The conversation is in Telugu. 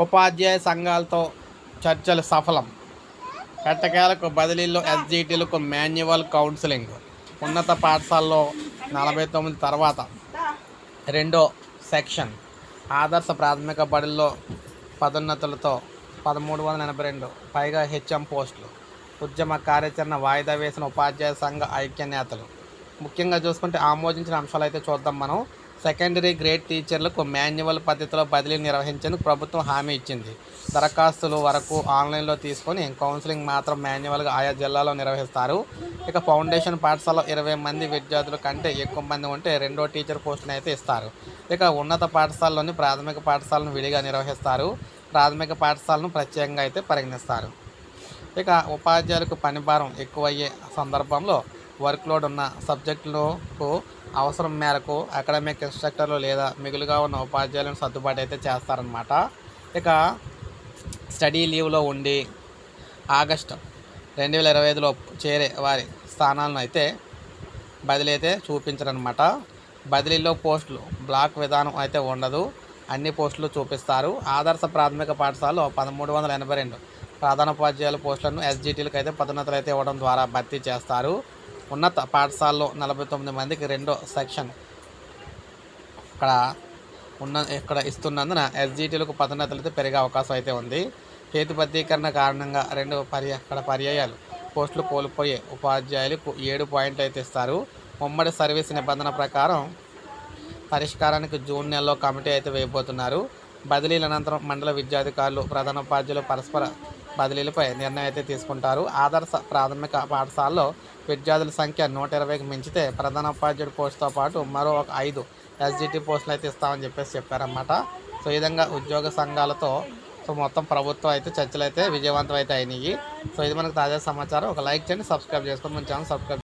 ఉపాధ్యాయ సంఘాలతో చర్చలు సఫలం. ఎట్టకేలకు బదిలీల్లో ఎస్జిటీలకు మాన్యువల్ కౌన్సిలింగ్. ఉన్నత పాఠశాలలో నలభై తొమ్మిది తర్వాత రెండో సెక్షన్. ఆదర్శ ప్రాథమిక బడుల్లో పదోన్నతులతో పదమూడు వందల ఎనభై రెండు పైగా హెచ్ఎం పోస్టులు. ఉద్యమ కార్యాచరణ వాయిదా వేసిన ఉపాధ్యాయ సంఘ ఐక్య నేతలు ముఖ్యంగా చూసుకుంటే ఆమోదించిన అంశాలు అయితే చూద్దాం మనం. సెకండరీ గ్రేడ్ టీచర్లకు మాన్యువల్ పద్ధతిలో బదిలీ నిర్వహించేందుకు ప్రభుత్వం హామీ ఇచ్చింది. దరఖాస్తులు వరకు ఆన్లైన్లో తీసుకొని కౌన్సిలింగ్ మాత్రం మాన్యువల్గా ఆయా జిల్లాలో నిర్వహిస్తారు. ఇక ఫౌండేషన్ పాఠశాలలో ఇరవై మంది విద్యార్థుల కంటే ఎక్కువ మంది ఉంటే రెండో టీచర్ పోస్టుని అయితే ఇస్తారు. ఇక ఉన్నత పాఠశాలలోని ప్రాథమిక పాఠశాలను విడిగా నిర్వహిస్తారు. ప్రాథమిక పాఠశాలను ప్రత్యేకంగా అయితే పరిగణిస్తారు. ఇక ఉపాధ్యాయులకు పనిభారం ఎక్కువయ్యే సందర్భంలో వర్క్లోడ్ ఉన్న సబ్జెక్టులకు అవసరం మేరకు అకాడమిక్ ఇన్స్ట్రక్టర్లు లేదా మిగులుగా ఉన్న ఉపాధ్యాయులను సర్దుబాటు అయితే చేస్తారనమాట ఇక స్టడీ లీవ్లో ఉండి ఆగస్టు రెండు వేల ఇరవై ఐదులో చేరే వారి స్థానాలను అయితే బదిలీ అయితే చూపించరనమాట బదిలీలో పోస్టులు బ్లాక్ విధానం అయితే ఉండదు. అన్ని పోస్టులు చూపిస్తారు. ఆదర్శ ప్రాథమిక పాఠశాలలో పదమూడు వందల ఎనభై రెండు ప్రధానోపాధ్యాయుల పోస్టులను ఎస్జిటీలకు అయితే పదోన్నతులు అయితే ఇవ్వడం ద్వారా భర్తీ చేస్తారు. ఉన్నత పాఠశాలలో నలభై తొమ్మిది మందికి రెండో సెక్షన్ ఇక్కడ ఉన్న ఇక్కడ ఇస్తున్నందున ఎస్జీటీలకు పదోన్నతులు అయితే పెరిగే అవకాశం అయితే ఉంది. హేతుబద్ధీకరణ కారణంగా రెండు పర్య అక్కడ పర్యాయాలు. పోస్టులు కోల్పోయే ఉపాధ్యాయులకు ఏడు పాయింట్లు అయితే ఇస్తారు. ఉమ్మడి సర్వీస్ నిబంధన ప్రకారం పరిష్కారానికి జూన్ నెలలో కమిటీ అయితే వేయబోతున్నారు. బదిలీల అనంతరం మండల విద్యాధికారులు ప్రధానోపాధ్యాయులు పరస్పర బదిలీలపై నిర్ణయం అయితే తీసుకుంటారు. ఆదర్శ ప్రాథమిక పాఠశాలలో విద్యార్థుల సంఖ్య నూట ఇరవైకి మించితే ప్రధాన ఉపాధ్యాయుడు పోస్టుతో పాటు మరో ఒక ఐదు ఎస్జిటి పోస్టులు అయితే ఇస్తామని చెప్పేసి చెప్పారన్నమాట. సో ఈ విధంగా ఉద్యోగ సంఘాలతో సో మొత్తం ప్రభుత్వం అయితే చర్చలు అయితే విజయవంతం అయితే అయినాయి. సో ఇది మనకు తాజా సమాచారం. ఒక లైక్ చేయండి సబ్స్క్రైబ్ చేసుకోండి. మన ఛానల్ సబ్స్క్రైబ్